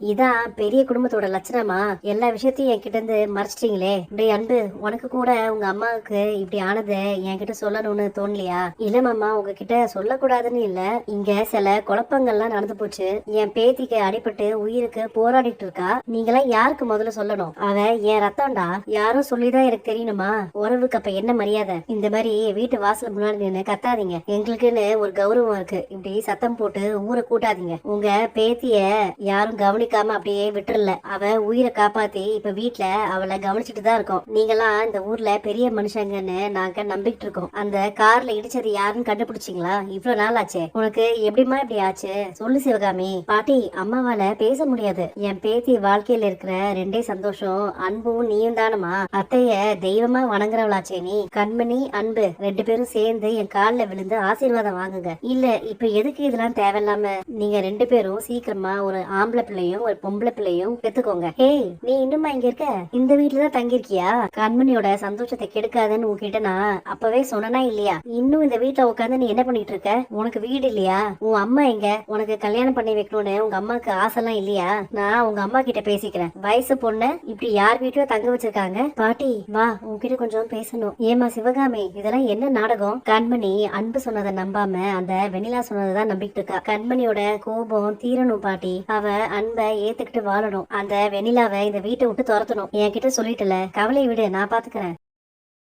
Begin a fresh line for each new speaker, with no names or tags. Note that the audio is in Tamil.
இதான் பெரிய குடும்பத்தோட லட்சணமா? எல்லா விஷயத்தையும் என்கிட்ட இருந்து மறைச்சிட்டீங்களே. இப்படி அன்பு உனக்கு கூட உங்க அம்மாவுக்கு இப்படி ஆனதை என்கிட்ட சொல்லணும்னு தோணலையா? இல்ல மாமா உங்ககிட்ட சொல்லக்கூடாதுன்னு இல்ல. இங்க சில குழப்பங்கள்லாம் நடந்து போச்சு. என் பேத்திக்கு அடிபட்டு உயிருக்கு போராடிட்டு இருக்கா? நீங்களாம் யாருக்கு முதல்ல சொல்லணும்? அவ என் ரத்தம்டா. யாரும் சொல்லிதான் எனக்கு தெரியணுமா? உறவுக்கு அப்ப என்ன மரியாதை? இந்த மாதிரி வீட்டு வாசல் முன்னாடி நின்னு கத்தாதீங்க. எங்களுக்குன்னு ஒரு கௌரவம் இருக்கு. இப்படி சத்தம் போட்டு ஊரை கூட்டாதீங்க. உங்க பேத்திய யாரும் கவனிக்காம அப்படியே விட்டுறல. அவ உயிரை காப்பாத்தி இப்ப வீட்டுல அவளை கவனிச்சுட்டு தான் இருக்கோம். நீங்களாம் இந்த ஊர்ல பெரிய மனுஷங்கன்னு நாங்க நம்பிக்கிட்டு இருக்கோம். அந்த கார்ல இடிச்சது யாருன்னு கண்டுபிடிச்சிங்களா? இவ்வளவு நாள் ஆச்சே. உனக்கு எப்படிமா இப்படி ஆச்சு? சொல்லு சிவகாமி. பாட்டி அம்மாவால பேச முடியாது. என் பேத்தி வாழ்க்கையில இருக்கிற ரெண்டே சந்தோஷம் அன்பும் நீயும் தானமா அத்தைய தெய்வமா வணங்குறவளாச்சே நீ. கண்மணி அன்பு ரெண்டு பேரும் சேர்ந்து என் காலில் விழுந்து ஆசீர்வாதம் வாங்குங்க. இல்ல இப்ப எதுக்கு இதெல்லாம் தேவையில்லாம? நீங்க ரெண்டு பேரும் சீக்கிரமா ஒரு ஆம்பளை பிள்ளையும் ஒரு பொம்பளை பிள்ளையும் பெத்துக்கோங்க. ஏய் நீ இன்னுமா இங்க இருக்க? இந்த வீட்டுல தான் தங்கியிருக்கியா? கண்மணியோட சந்தோஷத்தை கெடுக்காதுன்னு உன்கிட்ட நான் அப்பவே சொன்னனா இல்லையா? இன்னும் இந்த வீட்டுல உட்காந்து நீ என்ன பண்ணிட்டு இருக்க? உனக்கு வீடு இல்லையா? உன் அம்மா எங்க? உனக்கு கல்யாணம் பண்ணி வைக்கணும்னு உங்க அம்மாக்கு ஆசைலாம் இல்லையா? நான் உங்க அம்மா கிட்ட பேசிக்கிறேன். வயசு பொண்ணு இப்படி யார் வீட்டையும் தங்க வச்சிருக்காங்க. பாட்டி வா உன்கிட்ட கொஞ்சம் பேசணும். ஏமா சிவகாமி இதெல்லாம் என்ன நாடகம்? கண்மணி அன்பு சொன்னதை நம்பாம அந்த வெண்ணிலா சொன்னதை தான் நம்பிட்டு இருக்கா. கண்மணியோட கோபம் தீரணும் பாட்டி. அவ அன்பை ஏத்துக்கிட்டு வாழணும். அந்த வெண்ணிலாவை இந்த வீட்டை விட்டு துரத்தணும். என்கிட்ட சொல்லிட்டுல கவலை விடு நான் பாத்துக்கிறேன்.